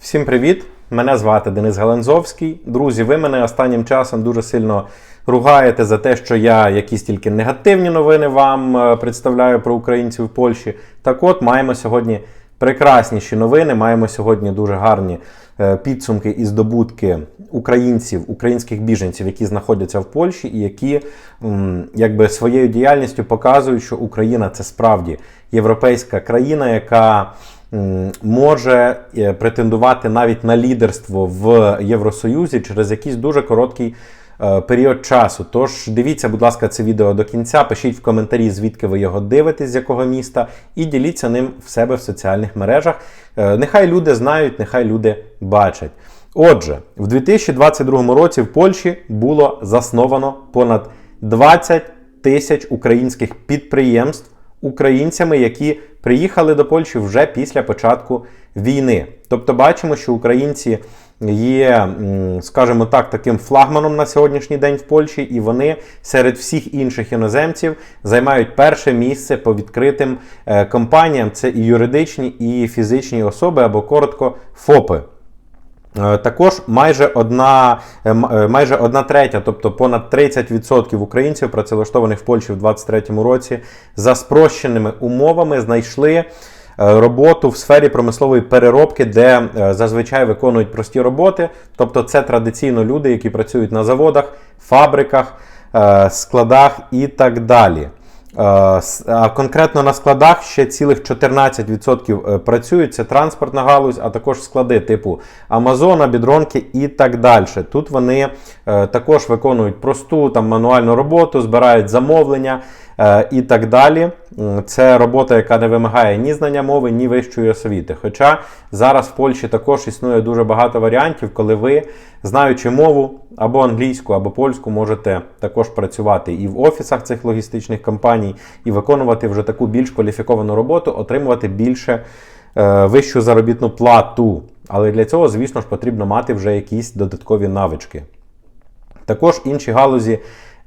Всім привіт! Мене звати Денис Галанзовський. Друзі, ви мене останнім часом дуже сильно ругаєте за те, що я якісь тільки негативні новини вам е, представляю про українців в Польщі. Так от маємо сьогодні прекрасніші новини. Маємо сьогодні дуже гарні е, підсумки і здобутки українців, українських біженців, які знаходяться в Польщі, і які якби своєю діяльністю показують, що Україна це справді європейська країна, яка може е, претендувати навіть на лідерство в Євросоюзі через якийсь дуже короткий е, період часу. Тож дивіться, будь ласка, це відео до кінця. Пишіть в коментарі, звідки ви його дивитесь, з якого міста, і діліться ним в себе в соціальних мережах. Е, Нехай люди знають, нехай люди бачать. Отже, в 2022 році в Польщі було засновано понад 20 тисяч українських підприємств українцями, які приїхали до Польщі вже після початку війни. Тобто бачимо, що українці є, скажімо так, таким флагманом на сьогоднішній день в Польщі, і вони серед всіх інших іноземців займають перше місце по відкритим е, компаніям. Це і юридичні, і фізичні особи, або коротко ФОПи. Е, Також майже одна, е, е, майже одна третя, тобто понад 30% українців, працевлаштованих в Польщі в 2023 році, за спрощеними умовами знайшли роботу в сфері промислової переробки, де зазвичай виконують прості роботи. Тобто, це традиційно люди, які працюють на заводах, фабриках, складах і так далі. Е, А конкретно на складах ще цілих 14% е, працюють. Це транспортна галузь, а також склади типу Амазона, бідронки і так далі. Тут вони е, також виконують просту там мануальну роботу, збирають замовлення і так далі. Це робота, яка не вимагає ні знання мови, ні вищої освіти. Хоча зараз в Польщі також існує дуже багато варіантів, коли ви, знаючи мову або англійську, або польську, можете також працювати і в офісах цих логістичних компаній, і виконувати вже таку більш кваліфіковану роботу, отримувати більше е, вищу заробітну плату. Але для цього, звісно ж, потрібно мати вже якісь додаткові навички. Також інші галузі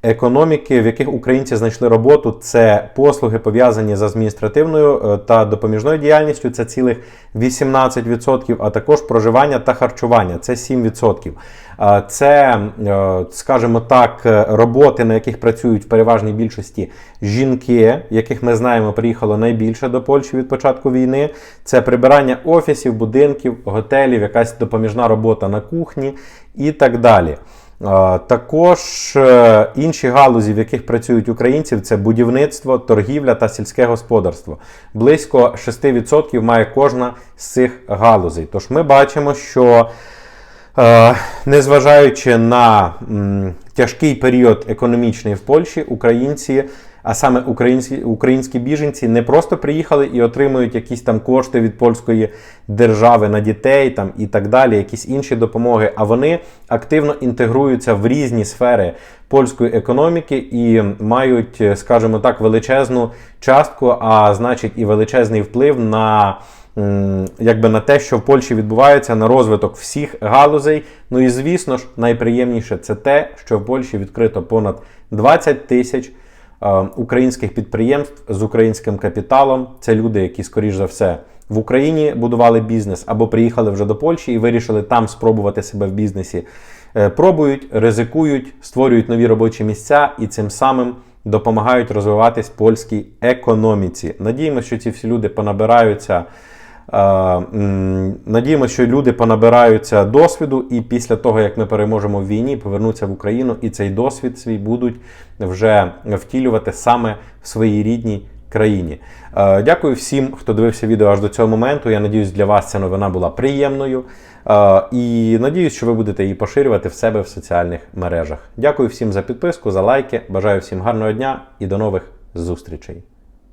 економіки, в яких українці знайшли роботу, це послуги пов'язані з адміністративною е, та допоміжною діяльністю, це цілих 18%, а також проживання та харчування це 7%. Е, Це, е, скажімо так, е, роботи, на яких працюють в переважній більшості жінки, яких ми знаємо, приїхало найбільше до Польщі від початку війни. Це прибирання офісів, будинків, готелів, якась допоміжна робота на кухні і так далі. Також е, інші галузі, в яких працюють українці, це будівництво, торгівля та сільське господарство. Близько 6% має кожна з цих галузей. Тож ми бачимо, що Е, Незважаючи на тяжкий період економічний в Польщі, українці, а саме українські, українські біженці, не просто приїхали і отримують якісь там кошти від польської держави на дітей там, і так далі, якісь інші допомоги, а вони активно інтегруються в різні сфери польської економіки і мають, е, скажімо так, величезну частку, а значить і величезний вплив на якби на те, що в Польщі відбувається, на розвиток всіх галузей. Ну і звісно ж, найприємніше це те, що в Польщі відкрито понад 20 тисяч українських підприємств з українським капіталом. Це люди, які, скоріш за все, в Україні будували бізнес або приїхали вже до Польщі і вирішили там спробувати себе в бізнесі. Е, Пробують, ризикують, створюють нові робочі місця і цим самим допомагають розвиватись польській економіці. Надіємося, що ці всі люди понабираються. Надіємося, що люди понабираються досвіду, і після того, як ми переможемо в війні, повернуться в Україну, і цей досвід свій будуть вже втілювати саме в своїй рідній країні. Дякую всім, хто дивився відео аж до цього моменту. Я надіюсь, для вас ця новина була приємною. І надіюсь, що ви будете її поширювати в себе в соціальних мережах. Дякую всім за підписку, за лайки. Бажаю всім гарного дня і до нових зустрічей.